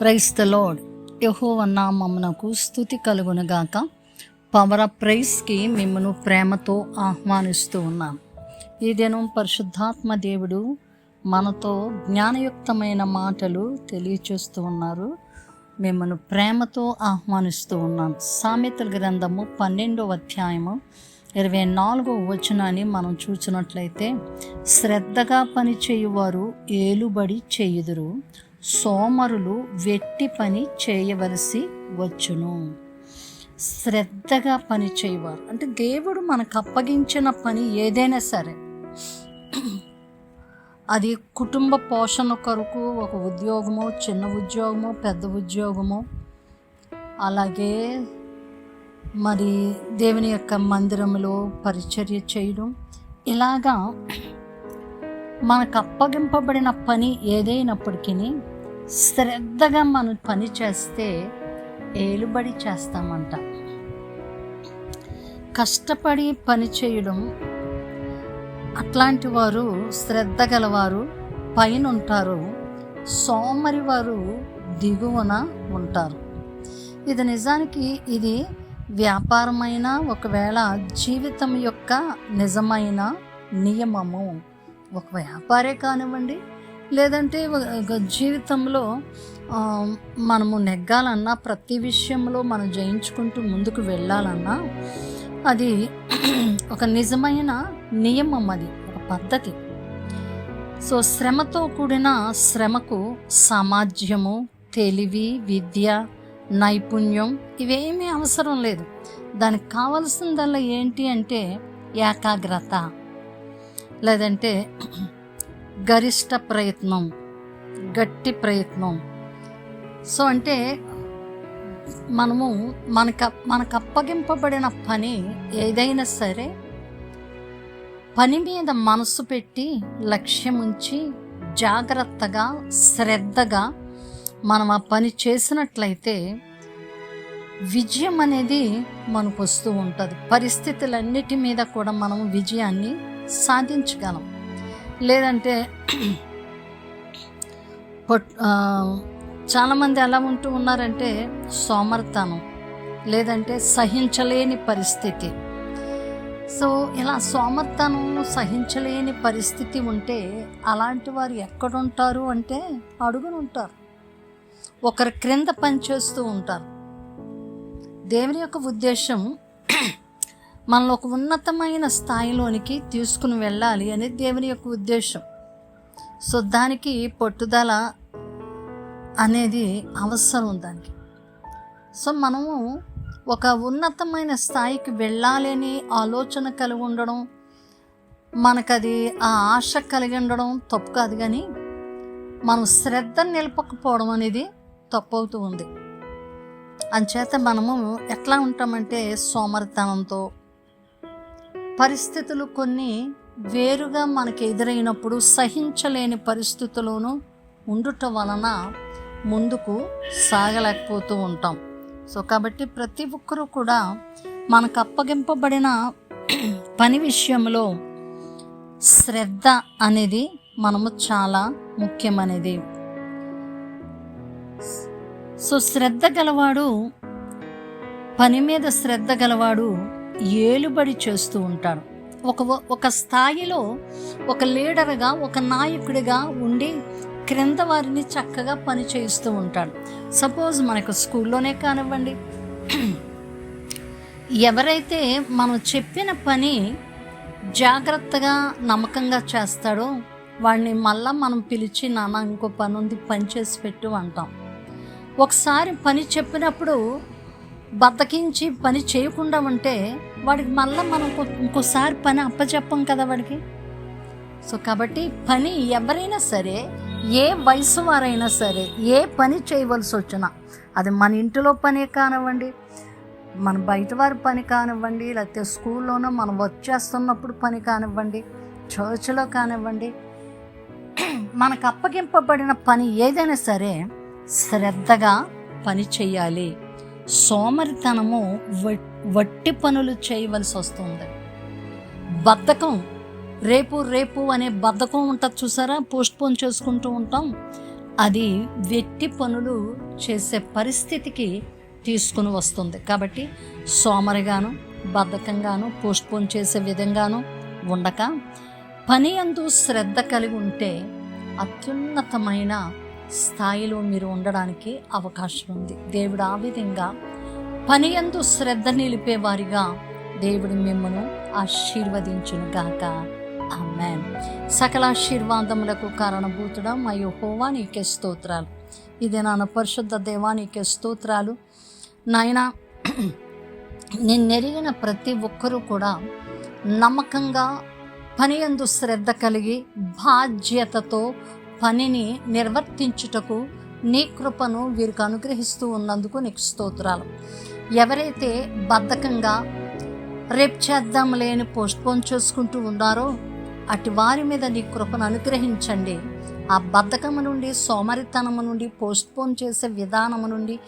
Price the load యహోవ నామమునకు స్థుతి కలుగునుగాక. పవర్ ఆఫ్ ప్రైస్కి మిమ్మను ప్రేమతో ఆహ్వానిస్తూ ఉన్నాం. ఈ దినం పరిశుద్ధాత్మ దేవుడు మనతో జ్ఞానయుక్తమైన మాటలు తెలియచేస్తూ ఉన్నారు. మిమ్మను ప్రేమతో ఆహ్వానిస్తూ ఉన్నాం. సామెతల గ్రంథము పన్నెండవ అధ్యాయము ఇరవై నాలుగో వచనాన్ని మనం చూసినట్లయితే శ్రద్ధగా పనిచేయువారు ఏలుబడి చేయుదురు. సోమరులు వెట్టి పని చేయవలసి వచ్చును. శ్రద్ధగా పని చేయవారు. అంటే దేవుడు మనకు అప్పగించిన పని ఏదైనా సరే. అది కుటుంబ పోషణ కొరకు ఒక ఉద్యోగమో చిన్న ఉద్యోగమో పెద్ద ఉద్యోగమో అలాగే మరి దేవుని యొక్క మందిరంలో పరిచర్య చేయడం. ఇలాగా మనకు అప్పగింపబడిన పని ఏదైనప్పటికీ శ్రద్ధగా మనం పని చేస్తే ఏలుబడి చేస్తామంట. కష్టపడి పని చేయడం అట్లాంటి వారు శ్రద్ధ గలవారు పైన ఉంటారు సోమరి వారు దిగువన ఉంటారు. ఇది నిజానికి ఇది వ్యాపారమైన ఒకవేళ జీవితం యొక్క నిజమైన నియమము. ఒక వ్యాపారే కానివ్వండి లేదంటే ఒక జీవితంలో మనము నెగ్గాలన్నా ప్రతి విషయంలో మనం జయించుకుంటూ ముందుకు వెళ్ళాలన్నా అది ఒక నిజమైన నియమం అది ఒక పద్ధతి. సో శ్రమతో కూడిన శ్రమకు సామాజ్యము తెలివి విద్య నైపుణ్యం ఇవేమీ అవసరం లేదు. దానికి కావలసిందల్లా ఏంటి అంటే ఏకాగ్రత. లేదంటే గరిష్ట ప్రయత్నం గట్టి ప్రయత్నం. సో అంటే మనము మనక మనకు అప్పగింపబడిన పని ఏదైనా సరే పని మీద మనసు పెట్టి లక్ష్యం ఉంచి జాగ్రత్తగా శ్రద్ధగా మనం ఆ పని చేసినట్లయితే విజయం అనేది మనకు వస్తూ ఉంటుంది. పరిస్థితులన్నిటి మీద కూడా మనం విజయాన్ని సాధించగలం. లేదంటే పొట్ చాలామంది ఎలా ఉంటూ ఉన్నారంటే సోమర్తనం లేదంటే సహించలేని పరిస్థితి. సో ఇలా సోమర్తనం సహించలేని పరిస్థితి ఉంటే అలాంటి వారు ఎక్కడుంటారు అంటే అడుగునుంటారు ఒకరి క్రింద పనిచేస్తూ ఉంటారు. దేవుని యొక్క ఉద్దేశం మనల్ని ఒక ఉన్నతమైన స్థాయిలోనికి తీసుకుని వెళ్ళాలి అనేది దేవుని యొక్క ఉద్దేశం. సో దానికి పట్టుదల అనేది అవసరం దానికి. సో మనము ఒక ఉన్నతమైన స్థాయికి వెళ్ళాలి అని ఆలోచన కలిగి ఉండడం మనకది ఆ ఆశ కలిగి ఉండడం తప్పు కాదు కానీ మనం శ్రద్ధ నిలపకపోవడం అనేది తప్పు అవుతూ ఉంది. అంచేత మనము ఎట్లా ఉంటామంటే సోమరితనంతో పరిస్థితులు కొన్ని వేరుగా మనకి ఎదురైనప్పుడు సహించలేని పరిస్థితుల్లోనూ ఉండుట వలన ముందుకు సాగలేకపోతూ ఉంటాం. సో కాబట్టి ప్రతి ఒక్కరూ కూడా మనకు అప్పగింపబడిన పని విషయంలో శ్రద్ధ అనేది మనము చాలా ముఖ్యమనేది. సో శ్రద్ధ గలవాడు పని మీద శ్రద్ధ గలవాడు ఏలుబడి చేస్తూ ఉంటాడు ఒక ఒక స్థాయిలో ఒక లీడర్గా ఒక నాయకుడిగా ఉండి క్రింద వారిని చక్కగా పని చేయిస్తూ ఉంటాడు. సపోజ్ మనకు స్కూల్లోనే కానివ్వండి. ఎవరైతే మనం చెప్పిన పని జాగ్రత్తగా నమ్మకంగా చేస్తాడో వాడిని మళ్ళా మనం పిలిచి నాన్న ఇంకో పని ఉంది పని చేసి పెట్టు అంటాం. ఒకసారి పని చెప్పినప్పుడు బద్దకించి పని చేయకుండా ఉంటే వాడికి మళ్ళీ మనం ఇంకోసారి పని అప్పచెప్పం కదా వాడికి. సో కాబట్టి పని ఎవరైనా సరే ఏ వయసు వారైనా సరే ఏ పని చేయవలసి వచ్చినా అది మన ఇంటిలో పనే కానివ్వండి మన బయట వారి పని కానివ్వండి లేకపోతే స్కూల్లోనో మనం వర్క్ చేస్తున్నప్పుడు పని కానివ్వండి చర్చ్లో కానివ్వండి మనకు అప్పగింపబడిన పని ఏదైనా సరే శ్రద్ధగా పని చేయాలి. సోమరితనము వట్టి పనులు చేయవలసి వస్తుంది. బద్ధకం రేపు రేపు అనే బద్ధకం ఉంటుంది చూసారా? పోస్ట్ పోన్ చేసుకుంటూ ఉంటాం. అది వెట్టి పనులు చేసే పరిస్థితికి తీసుకుని వస్తుంది. కాబట్టి సోమరిగాను బద్ధకంగాను పోస్ట్పోన్ చేసే విధంగాను ఉండక పని అందు శ్రద్ధ కలిగి ఉంటే అత్యున్నతమైన స్థాయిలో మీరు ఉండడానికి అవకాశం ఉంది. దేవుడు ఆ విధంగా పని ఎందు శ్రద్ధ నిలిపేవారిగా దేవుడు మిమ్మను ఆశీర్వదించును గాక. ఆమెన్. సకల ఆశీర్వాదములకు కారణభూతుడా మా యెహోవా నీకే స్తోత్రాలు. ఇది నాన్న పరిశుద్ధ దేవా నీకే స్తోత్రాలు. నాయన నిన్నెరిగిన ప్రతి ఒక్కరూ కూడా నమ్మకంగా పని ఎందు శ్రద్ధ కలిగి బాధ్యతతో పనిని నిర్వర్తించుటకు నీ కృపను వీరికి అనుగ్రహిస్తూ ఉన్నందుకు నీకు స్తోత్రాలు. ఎవరైతే బద్ధకంగా రేపు చేద్దాం లేని పోస్ట్పోన్ చేసుకుంటూ ఉన్నారో అటు వారి మీద నీ కృపను అనుగ్రహించండి. ఆ బద్ధకము నుండి సోమరితనము నుండి పోస్ట్పోన్ చేసే విధానము నుండి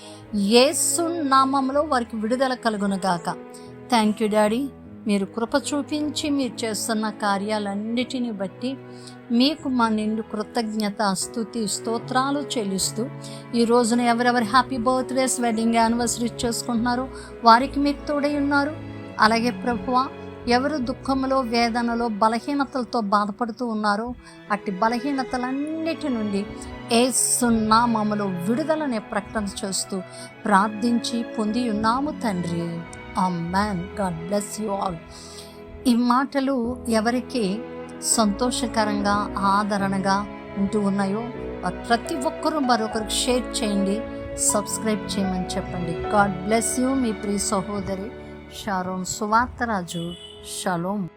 ఏసు నామంలో వారికి విడుదల కలుగునుగాక థ్యాంక్ యూ డాడీ మీరు కృప చూపించి మీరు చేస్తున్న కార్యాలన్నిటిని బట్టి మీకు మా నిండు కృతజ్ఞత స్థుతి స్తోత్రాలు చెల్లిస్తూ ఈ రోజున ఎవరెవరు హ్యాపీ బర్త్డేస్ వెడ్డింగ్ యానివర్సరీ చేసుకుంటున్నారో వారికి మీరు తోడై ఉన్నారు. అలాగే ప్రభువ ఎవరు దుఃఖంలో వేదనలో బలహీనతలతో బాధపడుతూ ఉన్నారో అట్టి బలహీనతలన్నిటి నుండి ఏసునామములో విడుదలనే ప్రకటన చేస్తూ ప్రార్థించి పొంది ఉన్నాము తండ్రి. Amen God bless you all. ఈ మాటలు ఎవరికి సంతోషకరంగా ఆదరణగా ఉంటూ ఉన్నాయో ప్రతి ఒక్కరూ మరొకరికి షేర్ చేయండి సబ్స్క్రైబ్ చేయమని చెప్పండి. గాడ్ బ్లెస్ యూ మీ ప్రియ సహోదరి షారోన్ సువార్తరాజు. Shalom.